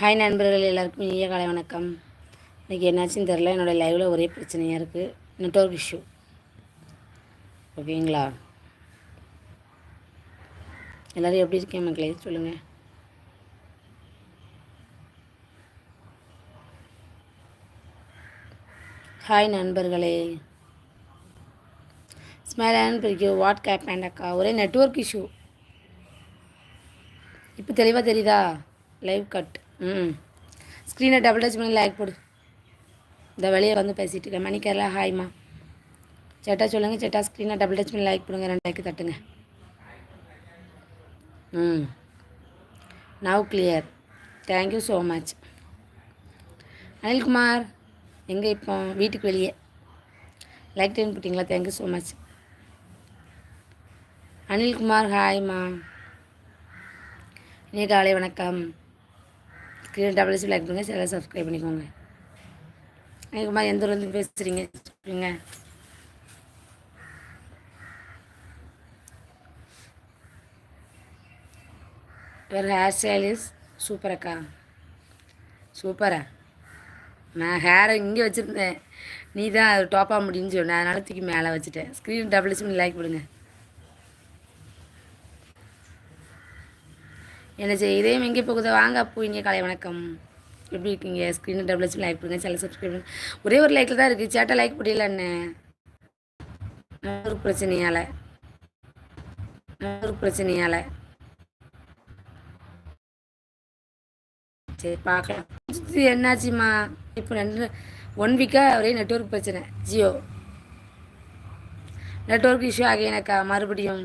Hi நண்பர்கள் எல்லாருக்கும் இனிய காலை வணக்கம். இன்றைக்கி என்னாச்சுன்னு தெரில என்னோடய லைவில் ஒரே பிரச்சனையாக இருக்குது நெட்ஒர்க் இஷ்யூ ஓகேங்களா எல்லோரும் எப்படி இருக்கேன் மக்களே? சொல்லுங்கள் ஹாய் நண்பர்களே. ஸ்மைலான் பிரிக்கோ வாட் கேப் அக்கா? ஒரே நெட்ஒர்க் இஷ்யூ இப்போ தெளிவாக தெரியுதா? லைவ் கட் ம். ஸ்க்ரீனை டபுள் டச் பண்ணி லைக் போடு. இந்த வெளியே வந்து பேசிகிட்டு இருக்கேன். மணி ஹாய்மா சேட்டா சொல்லுங்கள் சேட்டா. ஸ்க்ரீனை டபுள் டச் பண்ணி லைக் போடுங்க. ரெண்டு லைக்கு தட்டுங்க. ம். Now clear thank you so much Anilkumar எங்கே இப்போ? வீட்டுக்கு வெளியே. லைக் டைம் போட்டிங்களா? Thank you so much Anilkumar ஹாய்மா இனிய காலை வணக்கம். ஸ்க்ரீன் டபுள் லைக் பண்ணுங்கள் சேனலை சப்ஸ்கிரைப் பண்ணிக்கோங்க. அனில்குமார் எந்த ஊர்லேருந்து பேசுகிறீங்க சொல்லுங்க. வேறு ஹேர் ஸ்டைல் இஸ் சூப்பராக்கா சூப்பரா நான் ஹேரை இங்கே வச்சுருந்தேன். நீ தான் அது டாப்பாக முடியும்னு சொன்னேன் அதனால் தூக்கி மேலே வச்சுட்டேன். ஸ்க்ரீன் டபுள் பண்ணி லைக் கொடுங்க. என்ன செய்ய இதயம் எங்கே போகுதோ? வாங்க அப்போ இங்கே காலை வணக்கம். எப்படி இருக்கீங்க? ஸ்க்ரீன் டபுள் வச்சு லைக் பண்ணுங்கள் சேனல் சப்ஸ்கிரைப் பண்ணுங்க. ஒரே ஒரு லைக்கில் தான் இருக்குது சேட்டை லைக் முடியல என்ன ஒரு பிரச்சனையால். ஒரு பிரச்சனையால். சரி பார்க்கலாம். என்னாச்சுமா? இப்போ ரெண்டு ஒன் வீக்காக ஒரே நெட்ஒர்க் பிரச்சனை. ஜியோ. நெட்ஒர்க் இஷ்யூ ஆகியனக்கா மறுபடியும்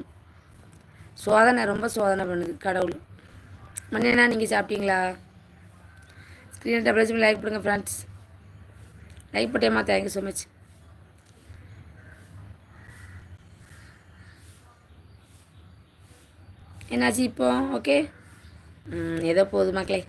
சோதனை ரொம்ப சோதனை பண்ணுது கடவுள். மணியண்ணா நீங்கள் சாப்பிட்டீங்களா? ஸ்க்ரீன் டபுள் லைக் பண்ணுங்கள் ஃப்ரெண்ட்ஸ் லைக் போட்டேம்மா தேங்க்யூ ஸோ மச் என்னாச்சு இப்போ? ஓகே ஏதோ போகுது மக்களே.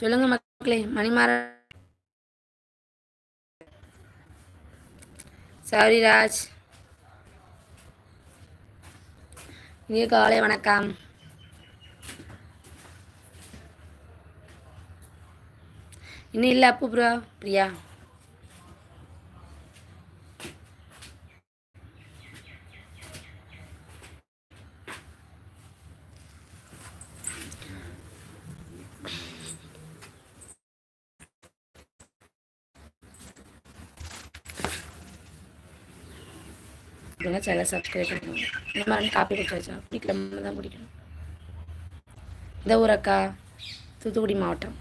சொல்லுங்க மக்களே மணிமாற சாரி ராஜ். இனிய காலை வணக்கம். இன்னும் இல்லை அப்பு ப்ரோ பிரியா? அப்படின்னா சேனல் சப்ஸ்கிரைப் பண்ணுங்க. இந்த மாதிரி காப்பி குடிச்சாச்சா குடிக்கல தான் குடிக்கணும் இந்த ஊர் அக்கா தூத்துக்குடி மாவட்டம்.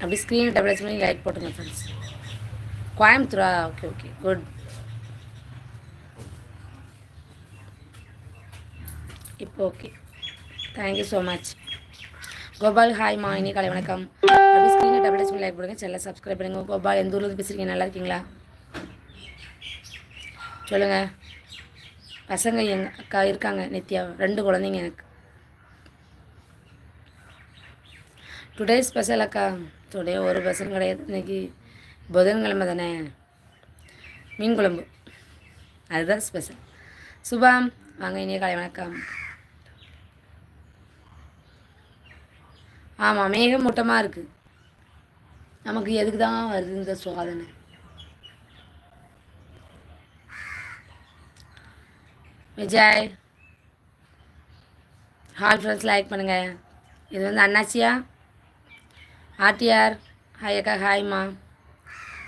அப்படி ஸ்க்ரீன் டபுள் பண்ணி லைக் போட்டுங்க ஃப்ரெண்ட்ஸ் கோயம்புத்தூரா? ஓகே ஓகே குட் இப்போ okay thank you so much Gopal hi மா இனி காலை வணக்கம். அப்படி ஸ்க்ரீனில் டபுள் பண்ணி லைக் போடுங்க சேனலை சப்ஸ்கிரைப் பண்ணுங்க. கோபால் எந்த ஊர்லேருந்து பேசுகிறீங்க நல்லா இருக்கீங்களா? சொல்லுங்கள் பசங்க எங்கள் அக்கா இருக்காங்க நித்யா. ரெண்டு குழந்தைங்க எனக்கு. டுடே ஸ்பெஷல் அக்கா. டுடே ஒரு பசங்க கிடையாது. இன்னைக்கு புதன்கிழமை தானே. மீன் குழம்பு. அதுதான் ஸ்பெஷல் சுபாம் வாங்க இனிய காலை வணக்கம். ஆமாம் மேகமூட்டமாக இருக்குது நமக்கு எதுக்கு தான் வருது இந்த சுவாதனை விஜய் ஹால் ஃப்ரெண்ட்ஸ் லைக் பண்ணுங்கள் இது வந்து அண்ணாச்சியா? ஆர்டிஆர் ஹாய் அக்கா ஹாய்மா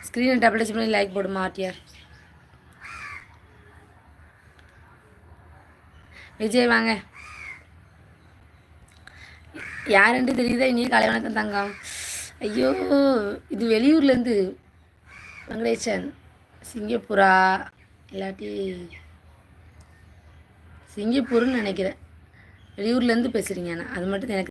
ஸ்க்ரீனை டபுள் டச் பண்ணி லைக் போடுமா ஆர்டிஆர்? விஜய் வாங்க. யாருன்ட்டு தெரியுதா? இனி காலை வணக்கம் தங்கம். ஐயோ இது வெளியூர்லேருந்து வெங்கடேசன் சிங்கப்பூரா? இல்லாட்டி சிங்கப்பூர்னு நினைக்கிறேன். வெளியூர்லேருந்து பேசுகிறீங்க நான் அது மட்டும் எனக்கு